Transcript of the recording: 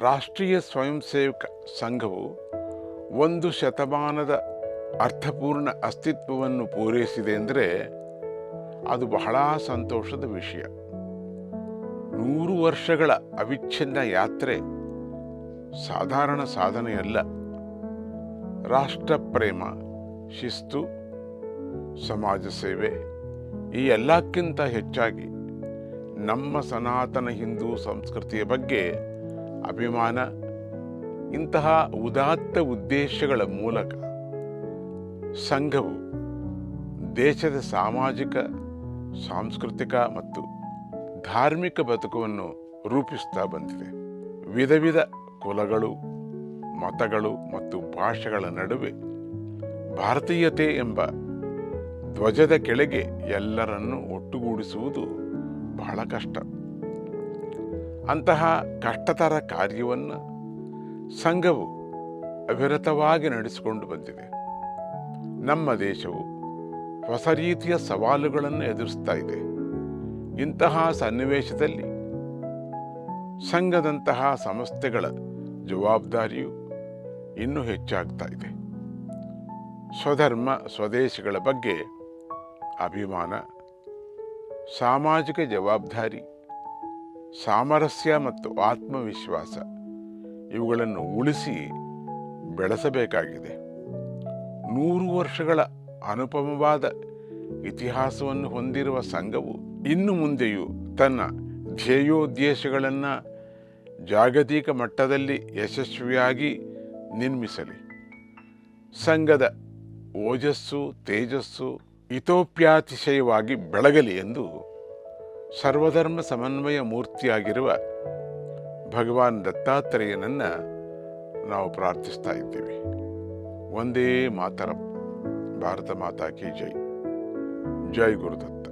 ರಾಷ್ಟ್ರೀಯ ಸ್ವಯಂ ಸೇವಕ ಸಂಘವು ಒಂದು ಶತಮಾನದ ಅರ್ಥಪೂರ್ಣ ಅಸ್ತಿತ್ವವನ್ನು ಪೂರೈಸಿದೆ ಅಂದರೆ ಅದು ಬಹಳ ಸಂತೋಷದ ವಿಷಯ. ನೂರು ವರ್ಷಗಳ ಅವಿಚ್ಛಿನ್ನ ಯಾತ್ರೆ ಸಾಧಾರಣ ಸಾಧನೆಯಲ್ಲ. ರಾಷ್ಟ್ರ ಪ್ರೇಮ ಶಿಸ್ತು, ಸಮಾಜ ಸೇವೆ ಈ ಎಲ್ಲಕ್ಕಿಂತ ಹೆಚ್ಚಾಗಿ ನಮ್ಮ ಸನಾತನ ಹಿಂದೂ ಸಂಸ್ಕೃತಿಯ ಬಗ್ಗೆ ಅಭಿಮಾನ, ಇಂತಹ ಉದಾತ್ತ ಉದ್ದೇಶಗಳ ಮೂಲಕ ಸಂಘವು ದೇಶದ ಸಾಮಾಜಿಕ, ಸಾಂಸ್ಕೃತಿಕ ಮತ್ತು ಧಾರ್ಮಿಕ ಬದುಕವನ್ನು ರೂಪಿಸ್ತಾ ಬಂದಿದೆ. ವಿಧ ವಿಧ ಕುಲಗಳು, ಮತಗಳು ಮತ್ತು ಭಾಷೆಗಳ ನಡುವೆ ಭಾರತೀಯತೆ ಎಂಬ ಧ್ವಜದ ಕೆಳಗೆ ಎಲ್ಲರನ್ನು ಒಟ್ಟುಗೂಡಿಸುವುದು ಬಹಳ ಕಷ್ಟ. ಅಂತಹ ಕಷ್ಟತರ ಕಾರ್ಯವನ್ನು ಸಂಘವು ಅವಿರತವಾಗಿ ನಡೆಸಿಕೊಂಡು ಬಂದಿದೆ. ನಮ್ಮ ದೇಶವು ಹೊಸ ರೀತಿಯ ಸವಾಲುಗಳನ್ನು ಎದುರಿಸ್ತಾ ಇದೆ. ಇಂತಹ ಸನ್ನಿವೇಶದಲ್ಲಿ ಸಂಘದಂತಹ ಸಂಸ್ಥೆಗಳ ಜವಾಬ್ದಾರಿಯು ಇನ್ನೂ ಹೆಚ್ಚಾಗ್ತಾ ಇದೆ. ಸ್ವಧರ್ಮ ಸ್ವದೇಶಗಳ ಬಗ್ಗೆ ಅಭಿಮಾನ, ಸಾಮಾಜಿಕ ಜವಾಬ್ದಾರಿ ಸಾಮರಸ್ಯ ಮತ್ತು ಆತ್ಮವಿಶ್ವಾಸ ಇವುಗಳನ್ನು ಉಳಿಸಿ ಬೆಳೆಸಬೇಕಾಗಿದೆ. ನೂರು ವರ್ಷಗಳ ಅನುಪಮವಾದ ಇತಿಹಾಸವನ್ನು ಹೊಂದಿರುವ ಸಂಘವು ಇನ್ನು ಮುಂದೆಯೂ ತನ್ನ ಧ್ಯೇಯೋದ್ದೇಶಗಳನ್ನು ಜಾಗತಿಕ ಮಟ್ಟದಲ್ಲಿ ಯಶಸ್ವಿಯಾಗಿ ನಿರ್ಮಿಸಲಿ. ಸಂಘದ ಓಜಸ್ಸು, ತೇಜಸ್ಸು, ಇತೋಪ್ಯಾತಿಶಯವಾಗಿ ಬೆಳಗಲಿ ಎಂದು ಸರ್ವಧರ್ಮ ಸಮನ್ವಯ ಮೂರ್ತಿಯಾಗಿರುವ ಭಗವಾನ್ ದತ್ತಾತ್ರೇಯನನ್ನು ನಾವು ಪ್ರಾರ್ಥಿಸ್ತಾ ಇದ್ದೀವಿ. ಒಂದೇ ಮಾತರಂ. ಭಾರತ ಮಾತಾ ಕಿ ಜೈ. ಜೈ ಗುರುದತ್ತ